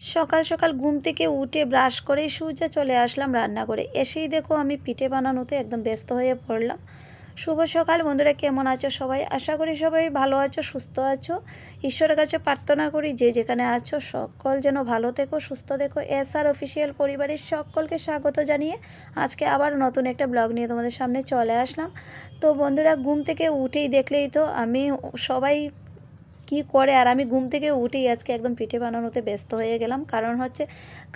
সকাল সকাল ঘুম থেকে উঠে ব্রাশ করে সোজা চলে আসলাম রান্না করে এসেই দেখো আমি পিঠে বানানোতে একদম ব্যস্ত হয়ে পড়লাম। শুভ সকাল, বন্ধুরা কেমন আছো সবাই? আশা করি সবাই ভালো আছো, সুস্থ আছো। ঈশ্বরের কাছে প্রার্থনা করি যে যেখানে আছো সকল যেন ভালো থেকো, সুস্থ দেখো এস আর অফিসিয়াল পরিবারের সকলকে স্বাগত জানিয়ে আজকে আবার নতুন একটা ব্লগ নিয়ে তোমাদের সামনে চলে আসলাম। তো বন্ধুরা, ঘুম থেকে উঠেই দেখলেই তো আমি সবাই কি করে? আর আমি ঘুম থেকে উঠেই আজকে একদম পিঠে বানানোতে ব্যস্ত হয়ে গেলাম। কারণ হচ্ছে,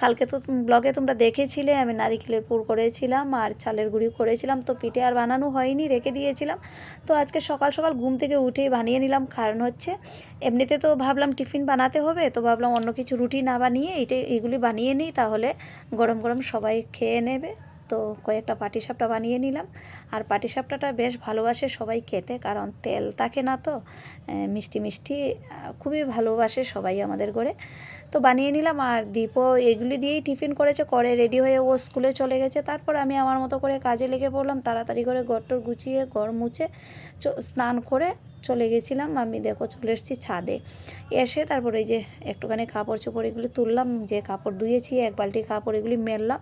কালকে তো ব্লগে তোমরা দেখেছিলে, আমি নারিকেলের পুর করেছিলাম আর চালের গুঁড়ি করেছিলাম। তো পিঠে আর বানানো হয়নি, রেখে দিয়েছিলাম। তো আজকে সকাল সকাল ঘুম থেকে উঠেই বানিয়ে নিলাম। কারণ হচ্ছে, এমনিতে তো ভাবলাম টিফিন বানাতে হবে, তো ভাবলাম অন্য কিছু রুটি না বানিয়ে এইটাই এগুলি বানিয়ে নিই। তাহলে গরম গরম সবাই খেয়ে নেবে। তো কয়েকটা পাটিসাপটা বানিয়ে নিলাম। আর পাটিসাপটাটা বেশ ভালোবাসে সবাই খেতে, কারণ তেল থাকে না তো মিষ্টি মিষ্টি খুবই ভালোবাসে সবাই আমাদের ঘরে। তো বানিয়ে নিলাম, আর দীপও এগুলি দিয়েই টিফিন করেছে, করে রেডি হয়ে ও স্কুলে চলে গেছে। তারপর আমি আমার মতো করে কাজে লেগে পড়লাম, তাড়াতাড়ি করে গড়টর গুছিয়ে, ঘর মুছে স্নান করে চলে গেছিলাম। আমি দেখো চলে এসেছি ছাদে। এসে তারপরে এই যে একটুখানি কাপড় চোপড় এগুলি তুললাম, যে কাপড় ধুয়েছি, এক বালতি কাপড় এগুলি মেললাম।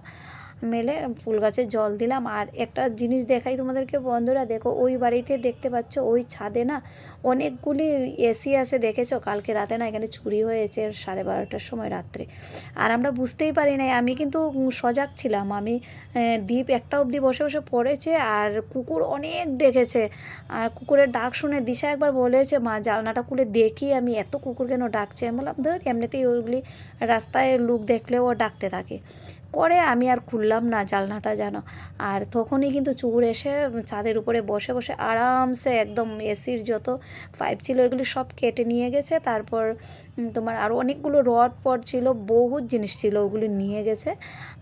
মেলে ফুল গাছে জল দিলাম। আর একটা জিনিস দেখাই তোমাদেরকে বন্ধুরা, দেখো ওই বাড়িতে দেখতে পাচ্ছ ওই ছাদে না অনেকগুলি এসি আছে দেখেছ? কালকে রাতে না এখানে চুরি হয়েছে সাড়ে বারোটার সময় রাত্রে। আর আমরা বুঝতেই পারি নাই, আমি কিন্তু সজাগ ছিলাম। আমি দ্বীপ একটা অবধি বসে বসে পড়েছে আর কুকুর অনেক ডেকেছে। আর কুকুরের ডাক শুনে দিশা একবার বলেছে, মা জালনাটা খুলে দেখি আমি, এত কুকুর কেন ডাকছে? আমি বললাম, ধর, এমনিতেই ওইগুলি রাস্তায় লোক দেখলেও ডাকতে থাকে। করে আমি আর খুললাম না জালনাটা যেন। আর তখনই কিন্তু চুর এসে ছাদের উপরে বসে বসে আরামসে একদম এসির যত পাইপ ছিল এগুলি সব কেটে নিয়ে গেছে। তারপর তোমার আরও অনেকগুলো রড পট ছিল, বহুত জিনিস ছিল ওগুলি নিয়ে গেছে।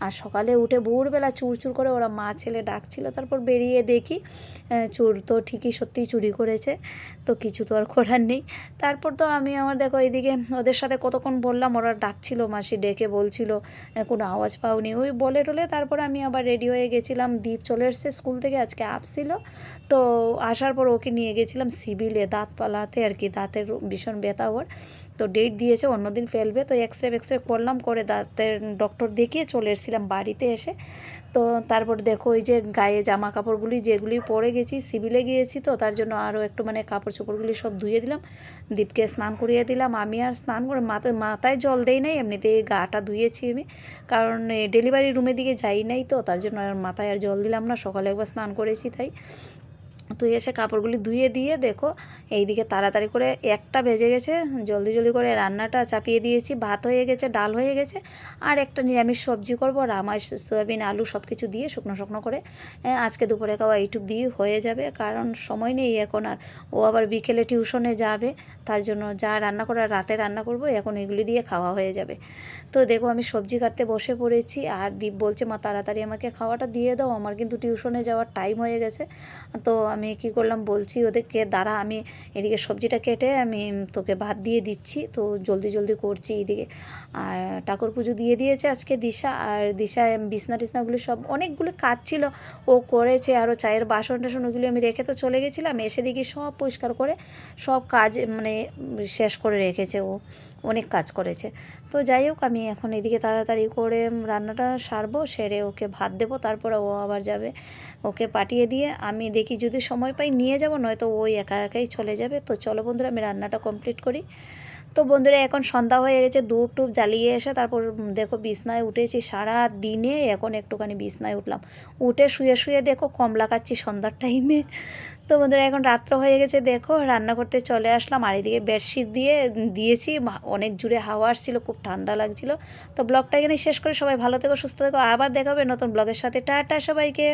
আর সকালে উঠে ভোরবেলা চুর চুর করে ওরা মা ছেলে ডাকছিল। তারপর বেরিয়ে দেখি চুর তো ঠিকই সত্যিই চুরি করেছে, তো কিছু তো আর করার নেই। তারপর তো আমি আমার দেখো এইদিকে ওদের সাথে কতক্ষণ বললাম, ওরা ডাকছিল মাসি, ডেকে বলছিল কোনো আওয়াজ পাওনি ওই বলে টলে তারপর আমি আবার রেডি হয়ে গেছিলাম। দ্বীপ চলে এসছে স্কুল থেকে, আজকে আপছিল তো আসার পর ওকে নিয়ে গেছিলাম সিভিলে, দাঁত পালাতে আর কি, দাঁতের ভীষণ ব্যথা ওর। তো ডেট দিয়েছে, অন্যদিন ফেলবে। তো এক্স রে এক্স রে করলাম, করে দাঁতের ডক্টর দেখিয়ে চলে এসেছিলাম বাড়িতে এসে। তো তারপর দেখো ওই যে গায়ে জামা কাপড়গুলি যেগুলি পরে গেছি, সিভিলে গিয়েছি তো, তার জন্য আরও একটু মানে কাপড় চোপড়গুলি সব ধুয়ে দিলাম। দীপকে স্নান করিয়ে দিলাম। আমি আর স্নান করে মাথায় মাথায় জল দেই নাই এমনিতে গাটা ধুয়েছি আমি। কারণ ডেলিভারি রুমের দিকে যাই নাই তো, তার জন্য আর মাথায় আর জল দিলাম না, সকালে একবার স্নান করেছি তাই। তুই এসে কাপড়গুলি ধুয়ে দিয়ে দেখো, এইদিকে তাড়াতাড়ি করে একটা ভেজে গেছে, জলদি জলদি করে রান্নাটা চাপিয়ে দিয়েছি, ভাত হয়ে গেছে, ডাল হয়ে গেছে, আর একটা নিরামিষ সবজি করব রামাই সয়াবিন, আলু সব কিছু দিয়ে শুকনো শুকনো করে আজকে দুপুরে খাওয়া এইটুক দিয়ে হয়ে যাবে, কারণ সময় নেই এখন, আর ও আবার বিকেলে টিউশনে যাবে, তার জন্য যা রান্না করার রাতে রান্না করব, এখন এগুলি দিয়ে খাওয়া হয়ে যাবে। তো দেখো আমি সবজি কাটতে বসে পড়েছি, আর দীপ বলছে, মা, তাড়াতাড়ি আমাকে খাওয়াটা দিয়ে দাও, আমার কিন্তু টিউশনে যাওয়ার টাইম হয়ে গেছে। তো আমি কি করলাম বলছি ওদেরকে, দাঁড়া, আমি এদিকে সবজিটা কেটে আমি তোকে ভাত দিয়ে দিচ্ছি, তো জলদি জলদি করছি এদিকে। আর ঠাকুর পুজো দিয়ে দিয়েছে আজকে দিশা, আর দিশা বিছনা টিসনাগুলি সব অনেকগুলো কাজ ছিল, ও করেছে আরও চায়ের বাসন টাসন ওগুলি আমি রেখে তো চলে গেছিলাম, এসে দেখি সব পরিষ্কার করে সব কাজ মানে শেষ করে রেখেছে ও। অনেক কাজ করেছে। তো যাই হোক, আমি এখন এদিকে তাড়াতাড়ি করে রান্নাটা সারবো, সেরে ওকে ভাত দেবো, তারপরে ও আবার যাবে ওকে পাঠিয়ে দিয়ে। আমি দেখি যদি সময় পাই নিয়ে যাব, নয়তো ওই একা একাই চলে যাবে। তো চলো বন্ধুরা, আমি রান্নাটা কমপ্লিট করি। তো বন্ধুরা, এখন সন্ধ্যা হয়ে গেছে, ধূপ টুপ জ্বালিয়ে এসে তারপর দেখো বিছনায় উঠেছি। সারা দিনে এখন একটুখানি বিছনায় উঠলাম। উঠে শুয়ে শুয়ে দেখো কমলা খাচ্ছি সন্ধ্যার টাইমে তো বন্ধুরা, এখন রাত্র হয়ে গেছে, দেখো রান্না করতে চলে আসলাম। আর এদিকে বেডশিট দিয়ে দিয়েছি অনেক জুড়ে হাওয়া আসছিল, খুব ঠান্ডা লাগছিল। তো ব্লগটা এখানে শেষ করে, সবাই ভালো থেকো, সুস্থ থেকো, আবার দেখাবে নতুন ব্লগের সাথে। টাটা সবাইকে।